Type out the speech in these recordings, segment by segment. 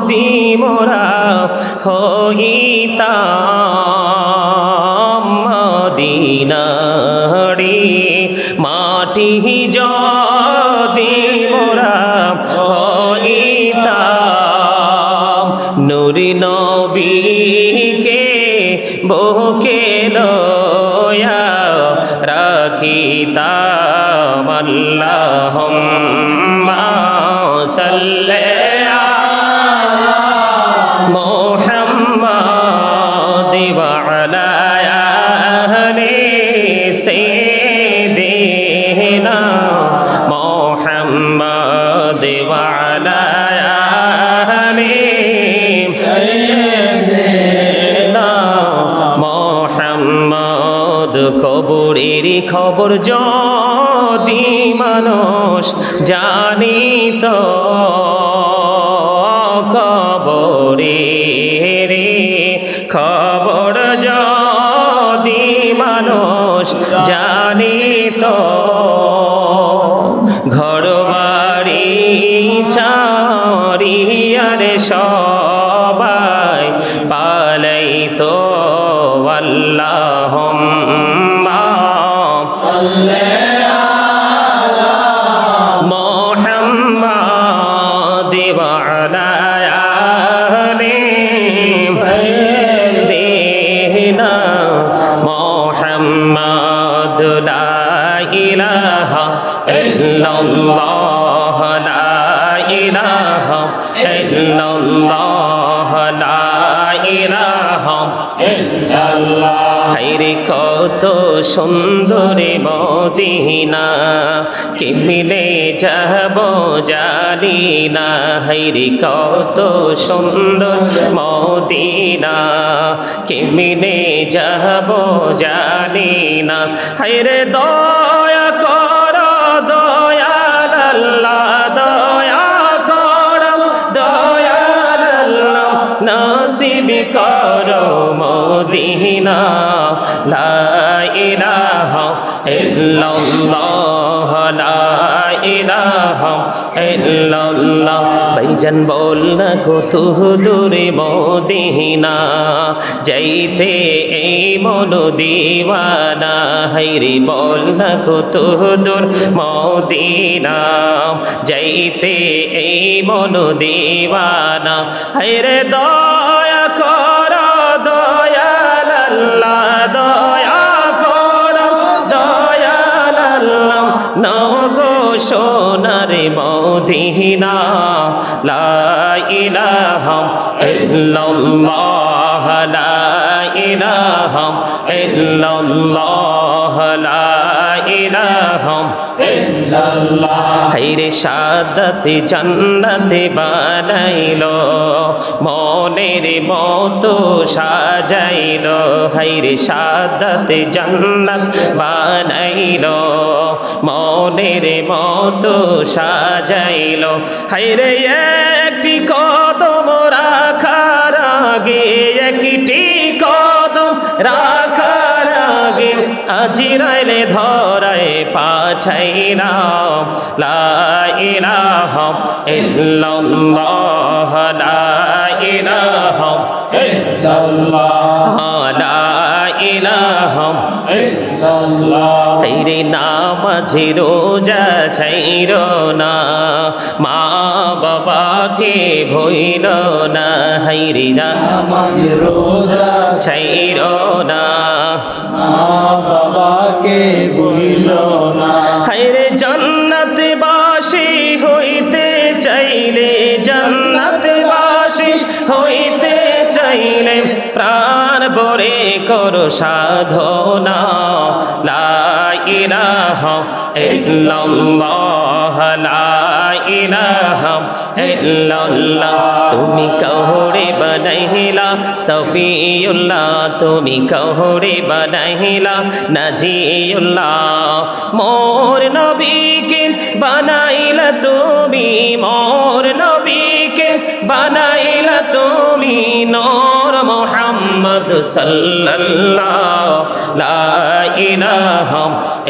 যদি মোরা হইতাম মদিনারি ইলাহা ইল্লাল্লাহ, লা ইলাহা ইল্লাল্লাহ হাইরে কত সুন্দরী মদিনা কেমিলে যাব জানি না। হাইরে কত সুন্দর মদিনা কেমিলে যাব জানি না। হাইরে দ নসিব কর মদিনা, লা ইলাহা ইল্লাল্লাহ, লা ইলাহা বল না কত দূরে মদিনা, যাইতে এই মন দিওয়ানা। হাইরে বল না কত দূর মদিনা, যাইতে এই মন দিওয়ানা। হাইরে দয়া মদিনা লা ইলাহা ইল্লাল্লাহ লা ইলাহা ইল্লাল্লাহ লা ইলাহা হাইরে সাদাতে জান্নাতে বানাইলো, মনের মতো সাজাইলো হাইরে সাদাতে জান্নাত বানাইলো, মনের মতো সাজাইলো। হাইরে একটি কদম রাখার আগে একটি কদম আগে আজিরাইলে ধরায় পাঠাই লা ইলাহা ইল্লাল্লাহ লা ইলাহা লা ইলাহা হাইরে নামাঝে রোজা ছাইর না মা বাবাকে ভইল না হাইরে নামাজ রোজা ছাইর না বাবাকে বইল না। প্রাণ বরে করো সাধনা। লা লা তুমি কহরে বানাইলা, সফিউল্লাহ। তুমি কহরে বানাইলা, নাজিউল্লাহ। মোর নবীকে বানাইলা তুমি, মোর নবীকে বানাইলা তুমি নূর মোহাম্মদ সাল্লাল্লাহ, লা ইলাহা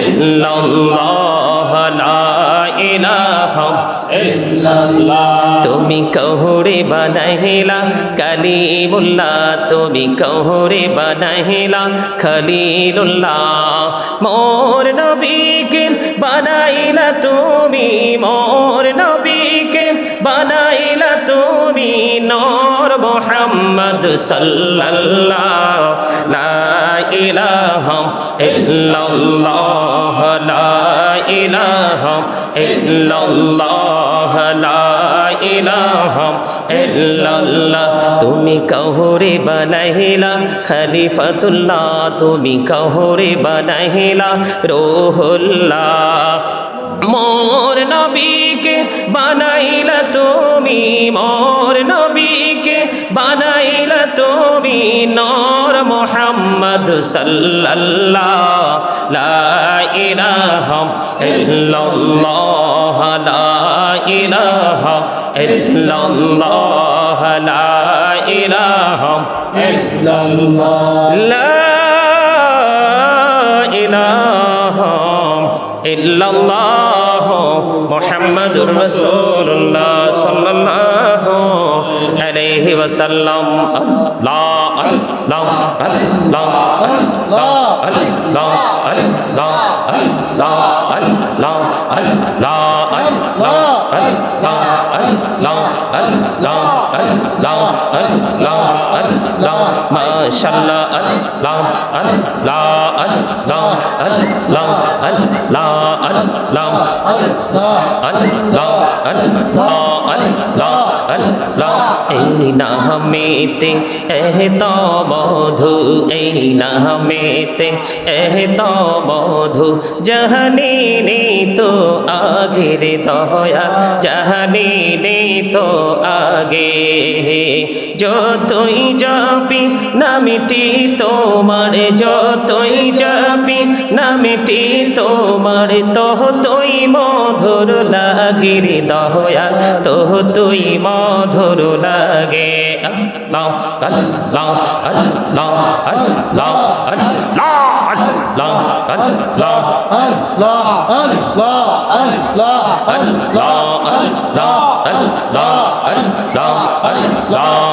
ইল্লাল্লাহ, লা ইলাহা তুমি কহুরে বানাইলা, কালিমুল্লাহ। তুমি কহুরে বানাইলা, খলিলুল্লাহ। মোর নবীকে বানাইলা তুমি, মোর নবীকে বানাইলা নূর মুহাম্মদ সাল্লাল্লাহ লা লা তুমি কহুরে বানাইলা, খলিফাতুল্লাহ, তুমি কহুরে বানাইলা, রোহুল্লাহ। মোর নবীকে বানাইলা তুমি, মোর বানাইলা তুমি নর মোহাম্মদ সাল্লাল্লাহ লা ইলাহা ইল্লাল্লাহ লা ইলাহা ইল্লাল্লাহ লা ইলাহা ইল্লাল্লাহ লা ইলাহা ইল্লাল্লাহ মুহাম্মাদুর রাসূলুল্লাহ সাল্লাল্লাহু عليه وسلم الله الله الله الله الله الله الله الله الله মাশাল্লাহ আল্লাহ আল্লাহ আল্লাহ আল্লাহ আল্লাহ আল্লাহ আল্লাহ আল্লাহ আল্লাহ আল্লাহ এই নামেতে এহ তো মধু এই নামেতে এহ তো মধু জাহানি নে তো আগের দয়া, জাহানি তো আগে। যতই যাবি নামিটি তোমার, যতই যাবি নামিটি তোমার তোহ তুই মধুর লাগির দয়া তোহ তুই মধুর লাগে আল্লাহ আল্লাহ আল্লাহ আল্লাহ আল্লাহ আল্লাহ আল্লাহ আল্লাহ আল্লাহ আল্লাহ আল্লাহ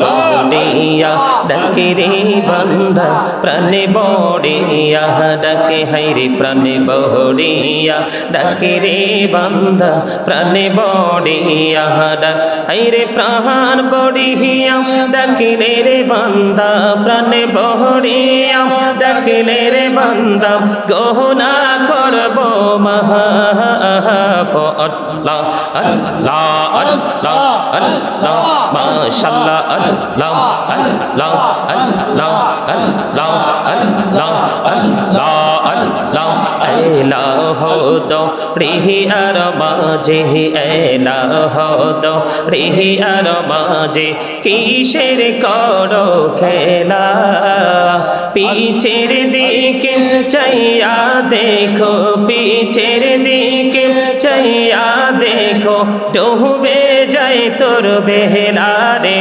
বড়িয়া ডাকে রে বন্ধা প্রাণে বড়িয়া ডাকে হাইরে প্রাণে বড়িয়া ডাকে রে বন্ধা প্রাণে বড়িয়া ডাক হাইরে প্রাণ বড়িয়া ডাকিলে রে বন্ধা প্রাণে বড়িয়া ডাকিলে রে বন্ধা গহনা করব মহা আল্লাহ আল্লাহ আল্লাহ আল্লাহ মাশাল্লাহ আল্লাহ আল্লাহ আল্লাহ আল্লাহ আল্লাহ আল্লাহ আল্লাহ এলাহ দো রিহি আর মাঝে এলাহ দো রিহি আর মাঝে কিসের করো খেলা? পিছের দিকে চাইয়া দেখো, পিছের দিকে চাইয়া দেখো ডুবে যাই তোর বেহলা রে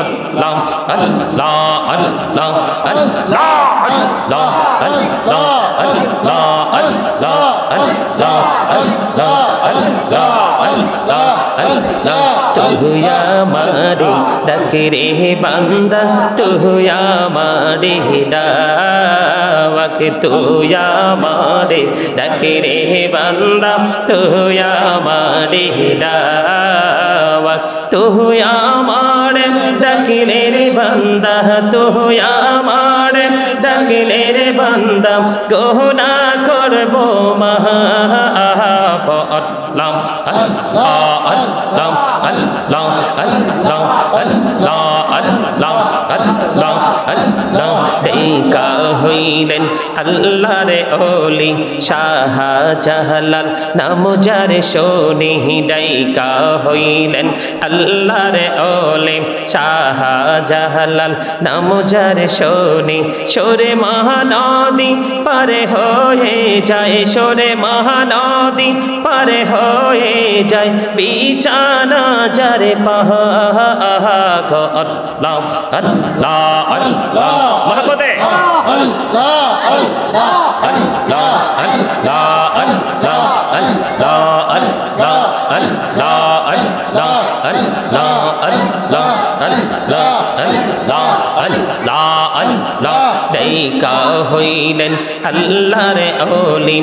আল্লাহ আল্লাহ আল্লাহ আল্লাহ আল্লাহ আল্লাহ আল্লাহ আল্লাহ আল্লাহ আল্লাহ আল্লাহ আল্লাহ আল্লাহ তুয়া মারে ডাকে রে বান্দা তুয়া মারে ডাক তুয়া মারে ডাকে রে বান্দা তুয়া মারে ডাক তুয়া মারে ডাকিলে রে বান্দা তুয়া মারে ডাকিলে রে বান্দা গহনা করব মহা অর্থাৎ আল্লাহ আল্লাহ আল্লাহ আল্লাহ আল্লাহ আল্লাহ আল্লাহ আল্লাহ আল্লাহ দেখা হইলেন আল্লাহর ওলি শাহ জাহালাল নাম যার শোনি ডাইকা হইলেন আল্লাহর ওলি শাহ জাহালাল নাম যার শোনি সরে মহানদী পারে হয়ে যায় সরে মহানদী পারে হয়ে হয়ে যায়। বিছানা যারে পাহাড়। মহাপতে লা দেইকা হইলেন আল্লাহর ওলি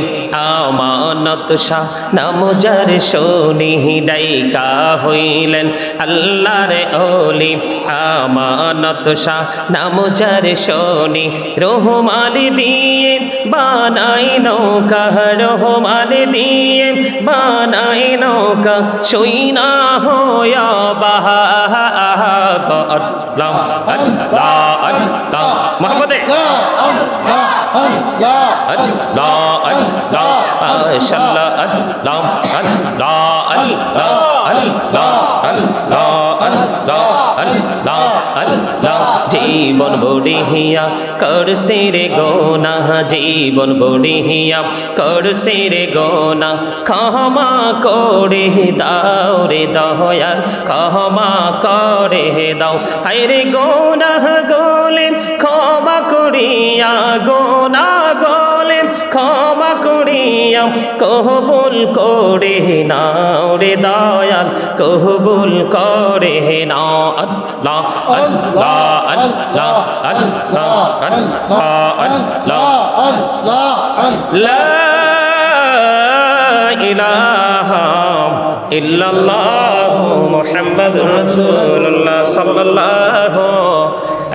আমানত শাহ নাম যার শোনি ডাইকা হইলেন আল্লাহর ওলি আমানত শাহ নাম যার শোনি রহমান দিয়ে বানাই নৌকা রহমান দিয়ে বানাই নৌকা। সইনা হয়া বাহা আল্লাহ আল্লাহ আল্লাহ। মোহাম্মদে জীবন বড়ি হিয়া কর করছে রে গোনা জীবন বড়ি হিয়া কর করছে রে গোনা ক্ষমা করে দাও রে দয়াল ক্ষমা করে দাও হাই রে গোনা গো করিয়া গোনা গলে ক্ষমা করিয়া কহবুল করে না রে দয়াল কহবুল করে না আল্লাহ আল্লাহ আল্লাহ আল্লাহ আল্লাহ আল্লাহ আল্লাহ আল্লাহ ইলাহা ইল্লাল্লাহ মুহাম্মাদুর রাসূলুল্লাহ সাল্লাল্লাহু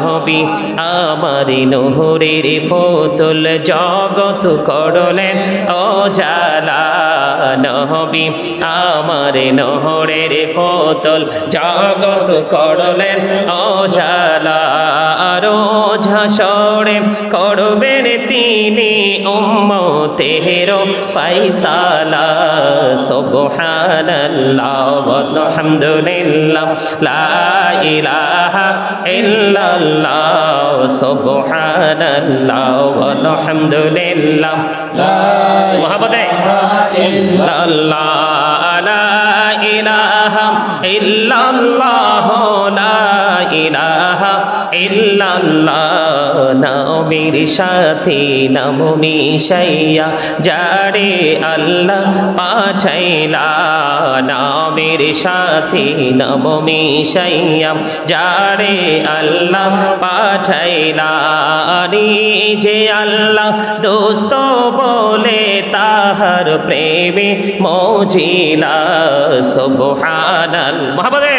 সাহাবি আমার নহরের ফতুল জগত করলেন অজালা নহবি আমার নহরের ফতুল জগত করলেন অজালা ঝাসরে করবেন তিনি উম্মতের ফাইসালা সুবহানাল্লাহ ওয়া আলহামদুলিল্লাহ লা ইলাহা ইল্লাল্লাহ। আল্লাহ সুবহান আল্লাহ আলহামদুলিল্লাহ মহাবতে আল্লাহ আলা ইলাহা ইল্লাল্লাহ ইল্লাল্লাহ নবীর সাথে নাম মিশাইয়া, যারে আল্লাহ পাঠাইলা নামের সাথে নাম মিশাইয়া, যারে আল্লাহ পাঠাইলা। যে আল্লাহ দোস্ত বলে তাহার প্রেমে মজিলা সুবহানাল মহাবদে।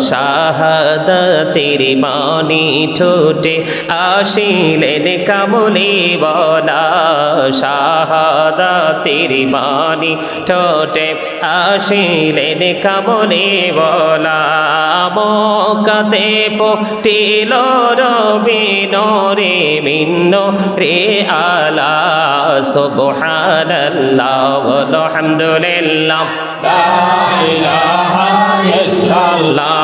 শাহাদাতের বাণী ঠোঁটে আসিলেন কামলি বলা। শাহাদাতের বাণী ঠোঁটে আসিলেন কামলি বলা। মকাতে ফুটিল রবি নরে মিন্ন রে আলা। সুবহানাল্লাহ আলহামদুলিল্লাহ। লা ইলাহা ইল্লাল্লাহ।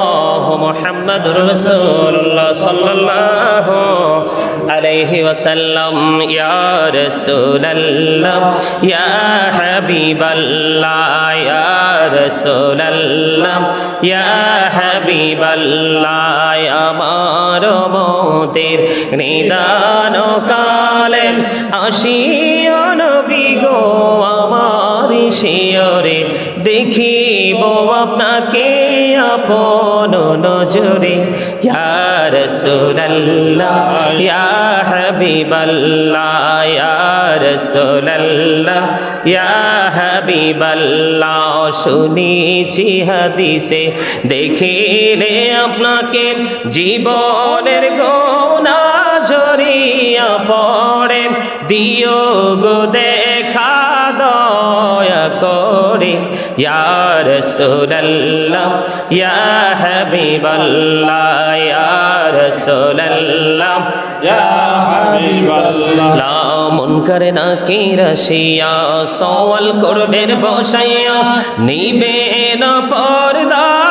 محمد رسول الله صلى الله عليه وسلم يا رسول الله يا حبيب الله يا رسول الله يا حبيب الله আমার মতের নিদান কালে আসিও নবী গো আমার শিয়রে দেখিব আপনাকে আপন নজরে, ইয়া রাসূলুল্লাহ, ইয়া হাবিবাল্লাহ, ইয়া রাসূলুল্লাহ, ইয়া হাবিবাল্লাহ, শুনেছি হাদিসে, দেখিলে আপনাকে জীবনের গোনা ঝরিয়া পড়ে, দিও গো দেখা দয়া করে। ইয়া রাসূলুল্লাহ ইয়া হাবিবাল্লাহ ইয়ার রাসূলুল্লাহ। ইয়া হাবিবাল্লাহ। লা মন না কি রসিয়া সওয়াল করবেন বসাইয়া নিবে না পর্দা।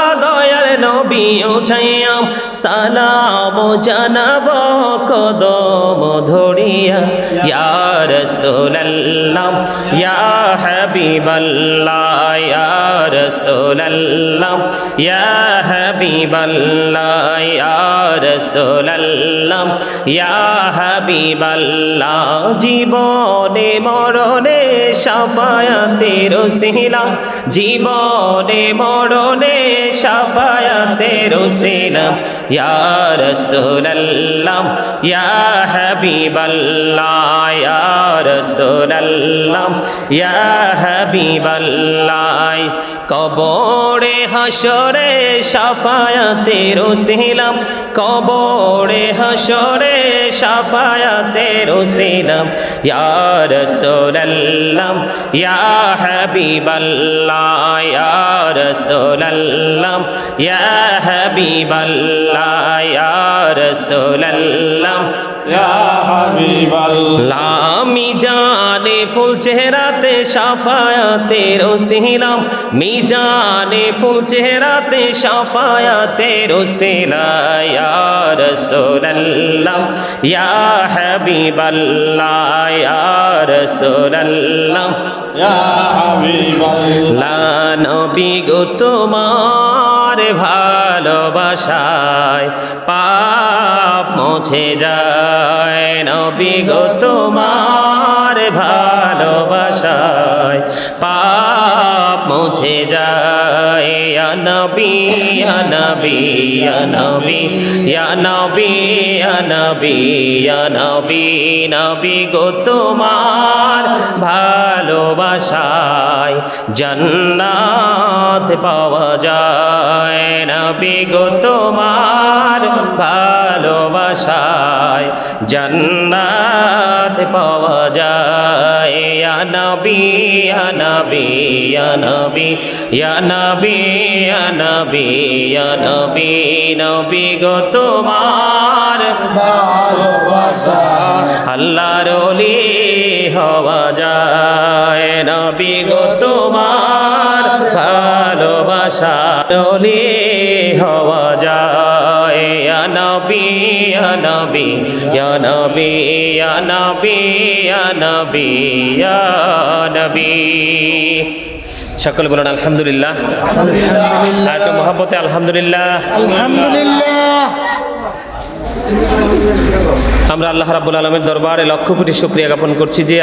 নবী উঠাইয়া সালাম জানাব, কদম ধরিয়া, ইয়া রাসূলুল্লাহ, ইয়া হাবিবাল্লাহ, ইয়া রাসূলুল্লাহ, ইয়া হাবিবাল্লাহ, ইয়া রাসূলুল্লাহ, ইয়া হাবিবাল্লাহ, জীবনে মরণে সাফায়াতের সিলা জীবনে মরণে সাফায়াতের সিলা ইয়া রাসূলুল্লাহ ইয়া হাবিবাল্লাহ ইয়া রাসূলুল্লাহ ইয়া হাবিবাল্লাহ কবরে হাসরে সাফায়াতের সিলাম কবরে হাসরে সাফায়াতের সিলাম ইয়া রাসূলুল্লাহ, ইয়া হাবিবাল্লাহ, ইয়া রাসূলুল্লাহ, ইয়া হাবিবাল্লাহ, ইয়া রাসূলুল্লাহ। ইয়া হাবিবাল্লাহ লামি জানে ফুল চেহারাতে সাফায়াতের সিলাম মিজানে ফুল চেহারাতে সাফায়াতের সিলা ইয়া রাসূলুল্লাহ ইয়া হাবিবাল্লাহ ইয়া ইয়া হাবিবাল্লাহ। লা নবী গো তোমার ভালোবাসায় পাপ মুছে যায়। নবী গো তোমার ভালোবাসায় পাপ মুছে যায়। ইয়া ইয়া ইয়া ইয়া ইয়া ইয়া গো তোমার ভালোবাসায় জন্নাত পাওয়া যায় নবী গো তোমার ভালোবাসায় জন্নাত পাওয়া যায় ইয়া নবী ইয়া নবী ইয়া নবী ইয়া নবী ইয়া নবী নবী নবী গো তোমার। ভালোবাসা। আল্লাহর ওলি হওয়া যায় নবী গো তোমার। ভালোবাসা ওলি হওয়া যায় নবী নবী নবী নবী নবী নবী। সকল বলুন আলহামদুলিল্লাহ। একটু মহাব্বতে আলহামদুলিল্লাহ। আলহামদুলিল্লাহ। আমরা আল্লাহ রাবুল আলমের দরবারে লক্ষ কোটি শুক্রিয়া জ্ঞাপন করছি যে